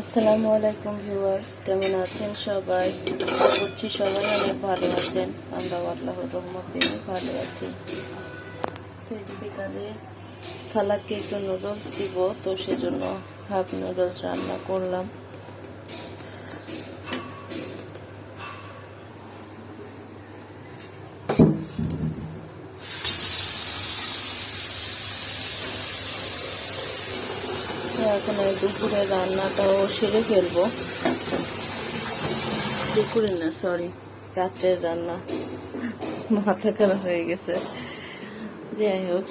আসসালামু আলাইকুম ভিউয়ার্স, কেমন আছেন সবাই? করছি সবাই অনেক ভালো আছেন। আমরা আল্লাহ রহমতে ভালো আছি। বিকালে ফালাককে একটু নুডলস দিব, তো সেজন্য হাফ নুডলস রান্না করলাম তো এখন এই দুপুরে রান্নাটাও সেরে ফেলব। দুপুরে না সরি রাত্রের রান্না। মাথা খারাপ হয়ে গেছে। যাই হোক,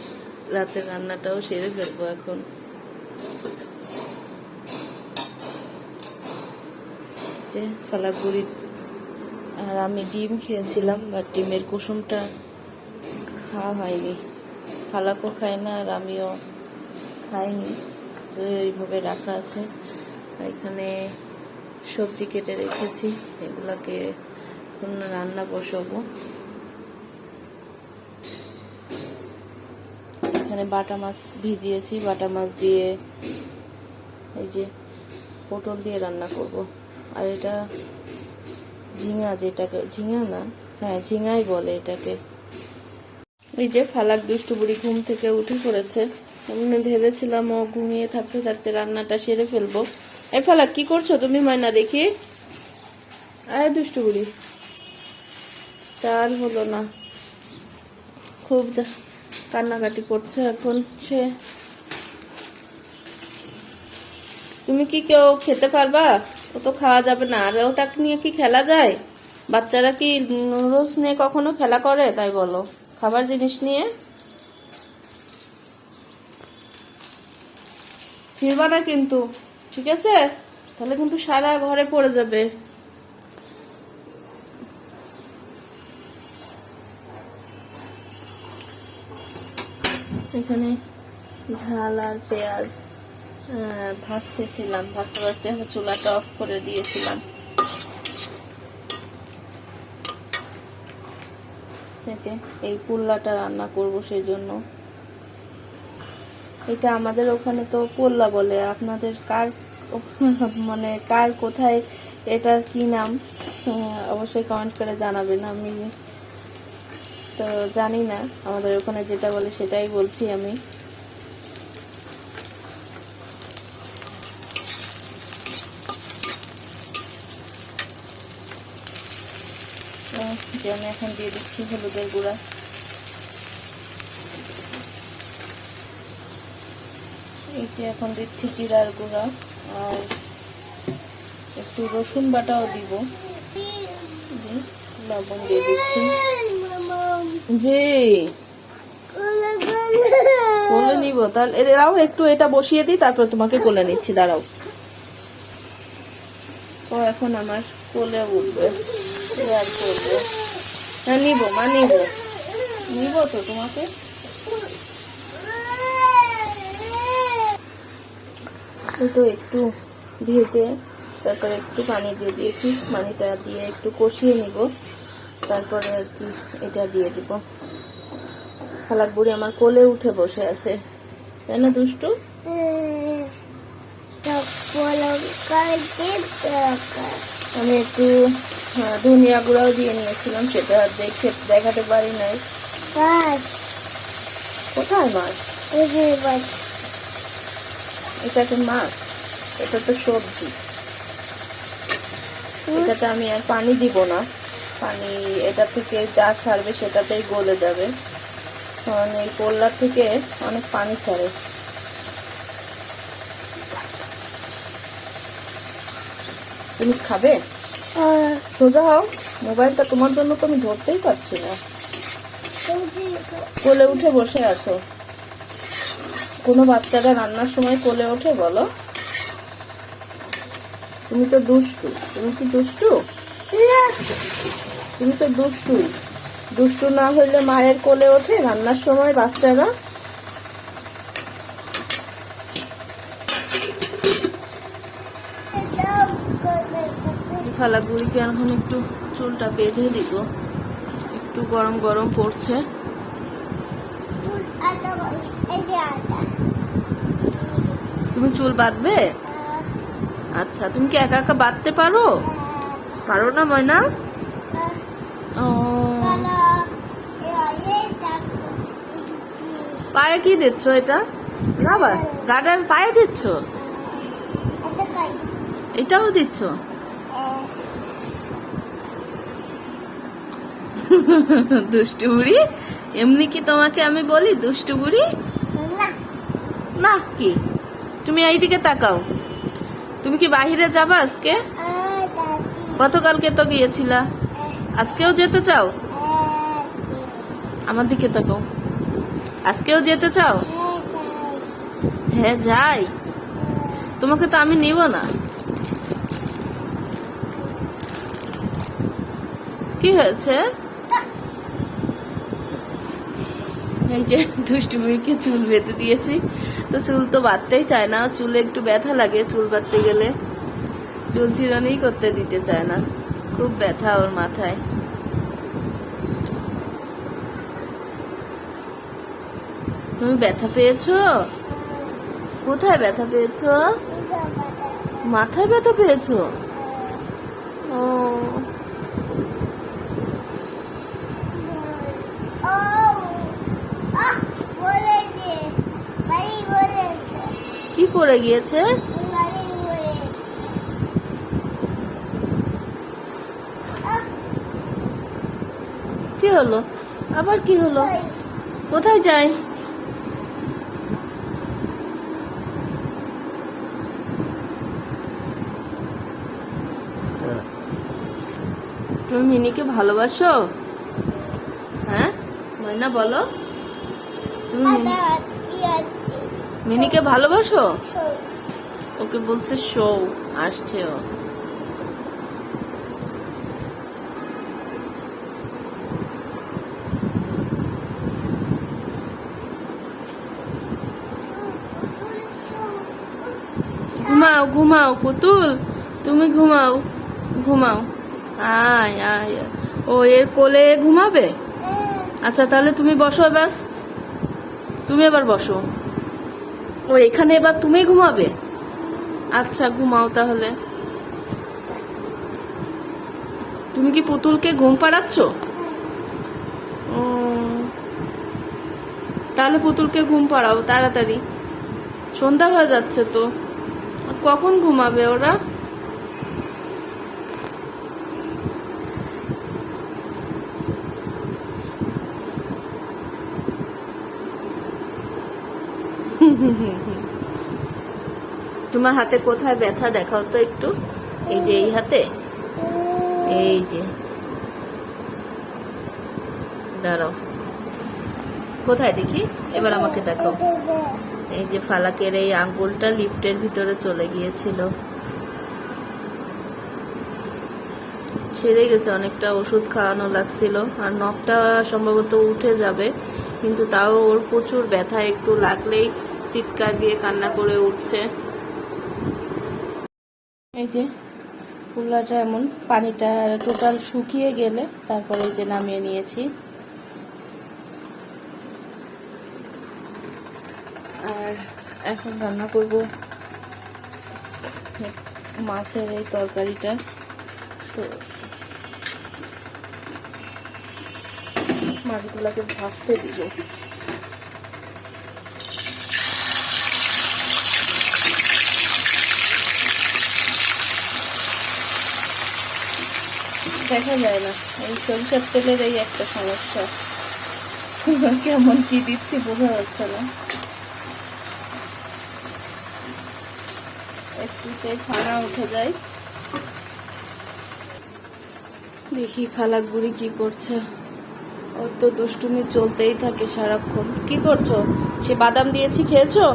রাতের রান্নাটাও সেরে ফেলব এখন। যে ফালাগুড়ি আর আমি ডিম খেয়েছিলাম বাট ডিমের কুসুমটা খাওয়া হয়নি। ফালাকও খায় না, আর আমিও খাইনি। এইভাবে রাখা আছে। এখানে সবজি কেটে রেখেছি। এগুলাকে এখন রান্না বসাবো। এখানে বাটা মাছ ভিজিয়েছি। বাটা মাছ দিয়ে এই যে পটল দিয়ে রান্না করব। আর এটা ঝিঙা যেটাকে, ঝিঙা না? হ্যাঁ ঝিঙাই বলে এটাকে। এই যে ফালাক দুষ্টু বুড়ি ঘুম থেকে উঠে পড়েছে। আমি ভেবেছিলাম ও ঘুমিয়ে থাকতে থাকতে রান্নাটা সেরে ফেলব। এই ফালাক কি করছ তুমি ময়না দেখি? আয় দুষ্টু বুড়ি। তার হলো না। খুব কান্নাকাটি করছে এখন সে। তুমি কি কেউ খেতে পারবা? ও তো খাওয়া যাবে না। আর ওটা নিয়ে কি খেলা যায়? বাচ্চারা কি নুডলস নিয়ে কখনো খেলা করে? তাই বলো। খাবার জিনিস নিয়ে? ছিড়বা না কিন্তু, ঠিক আছে? তাহলে কিন্তু সারা ঘরে পড়ে যাবে। এখানে ঝাল আর পেঁয়াজ ভাজতেছিলাম। ভাজতে ভাজতে চুলাটা অফ করে দিয়েছিলাম। এই পোল্লাটা রান্না করব সেই জন্য এটা আমাদের ওখানে তো পোল্লা বলে। আপনাদের কার মানে কার কোথায় এটার কি নাম? অবশ্যই কমেন্ট করে জানাবেন। আমি তো জানি না, আমাদের ওখানে যেটা বলে সেটাই বলছি আমি। যে আমি এখন দিয়ে দিচ্ছি হলুদের গুঁড়া। যে এখন দিচ্ছি জিরার গুঁড়া আর একটু রসুন বাটাও দিব। লবণ দিয়ে দিচ্ছি। জি। কোলে নিব তাহলে এ, দাঁড়াও একটু এটা বসিয়ে দিই তারপর তোমাকে কোলে নিচ্ছি দাঁড়াও। ও এখন আমার কোলে উঠবে। আর করব হ্যাঁ নিব মা নিব। নিব তো তোমাকে? তো একটু ভেজে তারপরে একটু পানি দিয়ে দিয়েছি। পানিটা দিয়ে একটু কষিয়ে নিব। তারপরে আর কি এটা দিয়ে দিব। ফালাক বুড়ি আমার কোলে উঠে বসে আছে। তাই না দুষ্টু? আমি একটু ধনিয়া গুঁড়াও দিয়ে নিয়েছিলাম। সেটা দেখে দেখাতে পারি নাই। কোথায় মাছ। এটা তো মাছ এটা তো সবজি এটাতে আমি আর পানি দিব না। পানি এটা থেকে যা ছাড়বে সেটাতেই গলে যাবে। কারণ এই পোল্লার থেকে অনেক পানি ছাড়ে। তুমি খাবে? সোজা হও মোবাইলটা তোমার জন্য তো আমি ধরতেই পারছি না। কোলে উঠে বসে আছো। কোনো বাচ্চারা রান্নার সময় কোলে ওঠে বলো? তুমি তো দুষ্টু। তুমি কি দুষ্টু? তুমি তো দুষ্টু। দুষ্টু না হইলে মায়ের কোলে ওঠে রান্নার সময় বাচ্চারা? ফালা গুড়িকে এখন একটু চুলটা বেঁধে দিব? একটু গরম গরম পড়ছে। তুমি চুল বাঁধবে? আচ্ছা তুমি কি একা একা বাঁধতে পারো? পারো না ময়না? ও। পায়ে কি দিচ্ছ এটা? রাবার গার্ডার পায়ে দিচ্ছ? এটাও দিচ্ছ? দুষ্টু বুড়ি? এমনি কি তোমাকে আমি বলি দুষ্টু বুড়ি? না কি? তুমি এইদিকে তাকাও। তুমি কি বাহিরে যাবা আজকে? গতকালকে তো গিয়েছিলা। আজকেও যেতে চাও? আমার দিকে তাকাও। আজকেও যেতে চাও? হ্যাঁ যাই। তোমাকে তো আমি নিব না। কি হয়েছে? এই যে দুষ্টুমিকে চুল বেঁধে দিয়েছি। তো চুল তো বাঁধতেই চায় না। চুলে একটু ব্যথা লাগে, চুল বাঁধতে গেলে। চুল চিরনি করতে দিতে চায় না। খুব ব্যথা ওর মাথায়। তুমি ব্যথা পেয়েছ? কোথায় ব্যথা পেয়েছ? মাথায় ব্যথা পেয়েছ? ও কি পড়ে গিয়েছে? কি হলো? আবার কি হলো? কোথায় যাই? তুমি মিনিকে ভালোবাসো? হ্যাঁ? ময়না বলো। তুমি মিনিকে ভালোবাসো? ওকে বলছে শো আসছে ও। ঘুমাও ঘুমাও পুতুল। তুমি ঘুমাও ঘুমাও। আয় আয়। ও এর কোলে ঘুমাবে? আচ্ছা তাহলে তুমি বসো এবার। তুমি এবার বসো। ও এখানে এবার তুমি ঘুমাবে? আচ্ছা ঘুমাও তাহলে। তুমি কি পুতুলকে ঘুম পাড়াচ্ছ? ও, তাহলে পুতুলকে ঘুম পাড়াও তাড়াতাড়ি। সন্ধ্যা হয়ে যাচ্ছে তো। কখন ঘুমাবে ওরা? তোমার হাতে কোথায় ব্যথা দেখাও তো একটু। এই যে এই হাতে। এই যে। দাঁড়াও। কোথায় দেখি? এবার আমাকে দেখাও। এই যে ফালাকের এই আঙ্গুলটা লিফটের ভিতরে চলে গিয়েছিল। সেরে গেছে, অনেকটা ওষুধ খাওয়ানো লাগছিল। আর নখটা সম্ভবত উঠে যাবে, কিন্তু তাও ওর প্রচুর ব্যথা, একটু লাগলেই চিৎকার দিয়ে কান্না করে উঠছে। এই যে পুলাটা এমন, পানিটা টোটাল শুকিয়ে গেলে তারপরে এই যে নামিয়ে নিয়েছি। আর এখন রান্না করব মাছের এই তরকারিটা। তো মাছগুলোকে ভাজতে দিব। দেখা যায় না। এই সরিষার তেলের এই একটা সমস্যা। কেমন কি দিচ্ছি বোঝা যাচ্ছে না। একটুতে খানা উঠে যায়। দেখি ফালাক বুড়ি কি করছে। ওর তো দুষ্টুমি চলতেই থাকে সারাক্ষণ। কি করছ? সে বাদাম দিয়েছি খেয়েছো?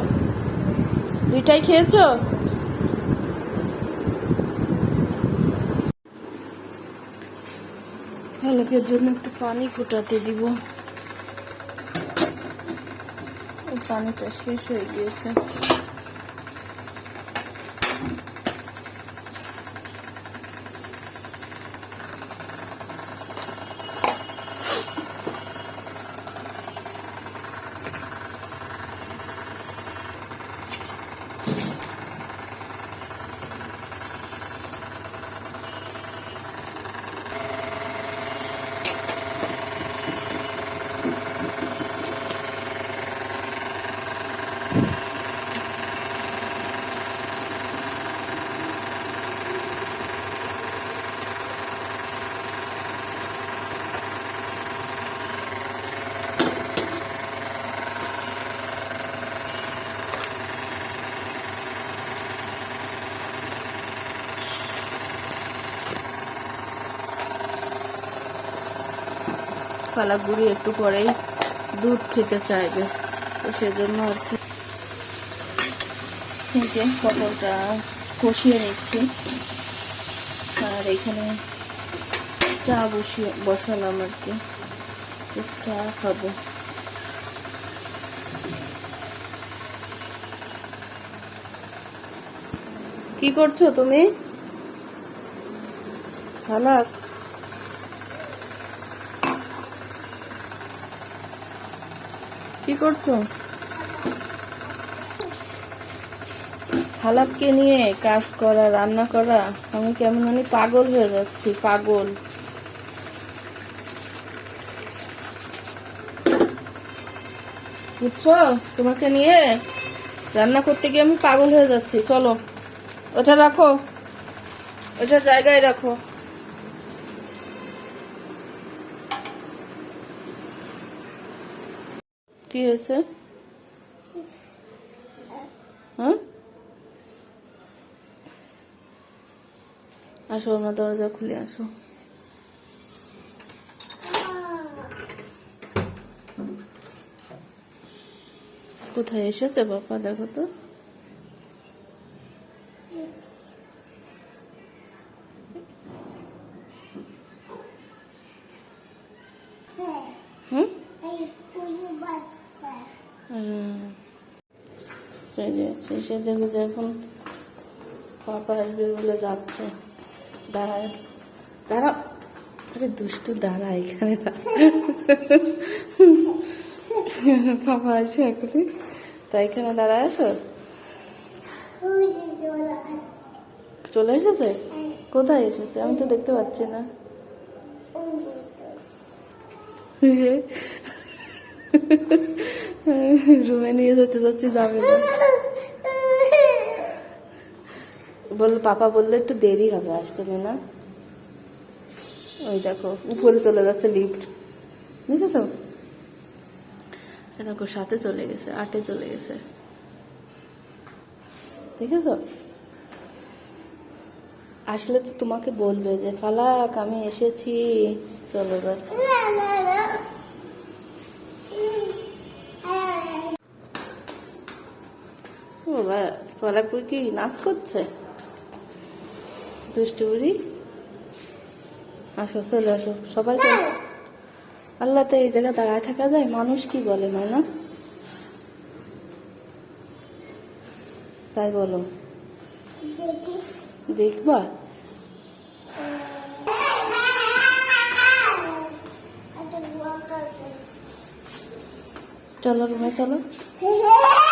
দুইটাই খেয়েছো? ফালাকের জন্য একটু পানি ফুটাতে দিব। পানিটা শেষ হয়ে গিয়েছে। পালাক বুড়ি একটু পরেই দুধ খেতে চাইবে। তো সেজন্য আর কি। যে পটলটা কষিয়ে নিচ্ছি। আর এখানে চা বসিয়ে বসালাম আর কি। চা খাব। কি করছ তুমি? হালাক কি করছ? হালাপকে নিয়ে কাজ করা, রান্না করা, আমি কেমন মানে পাগল হয়ে যাচ্ছি, পাগল। বুঝছ? তোমাকে নিয়ে রান্না করতে গিয়ে আমি পাগল হয়ে যাচ্ছি। চলো, ওটা রাখো। ওটা জায়গায় রাখো। কি হয়েছে? হ্যাঁ? আসো আমার দরজা খুলে আসো। কোথায় এসেছে বাবা? দেখো তো। যে সেই সেজে গুজে এখন পাপা আসবে বলে যাচ্ছে। দাঁড়ায় দাঁড়াও। আরে দুষ্টু, দাঁড়া এখানে। দাঁড়া। পাপা আসবে এখনই। তাই এখানে দাঁড়ায় আছো? চলে এসেছে? কোথায় এসেছে? আমি তো দেখতে পাচ্ছি না। যে রুমে নিয়ে যেতে যাবে না। বল পাপা বললে একটু দেরি হবে, আসতে না। ওই দেখো, উপরে চলে যাচ্ছে লিফট দেখেছ? দেখো, সাথে চলে গেছে, আটে চলে গেছে। দেখেছ? আসলে তো তোমাকে বলবে যে, ফালাক, আমি এসেছি। চলো এবার। বা কি নাচ করছে? দুষ্টু বুড়ি? আসো, চলে আসো, সবাই চলে আল্লাহ তো এই জায়গায় দাঁড়ায় থাকা যায়, মানুষ কি বলে না? তাই বলো। দেখবা? চলো রুমে, চলো।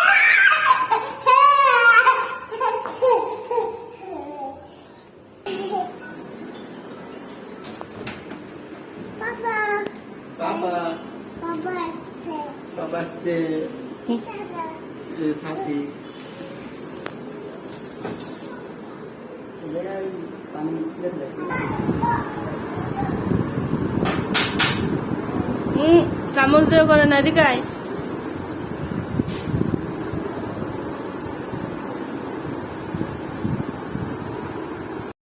বাবা। বাবা আসছে। হুম। এ, ছাতি। পানি চামচ দিয়ে করে না এদিকে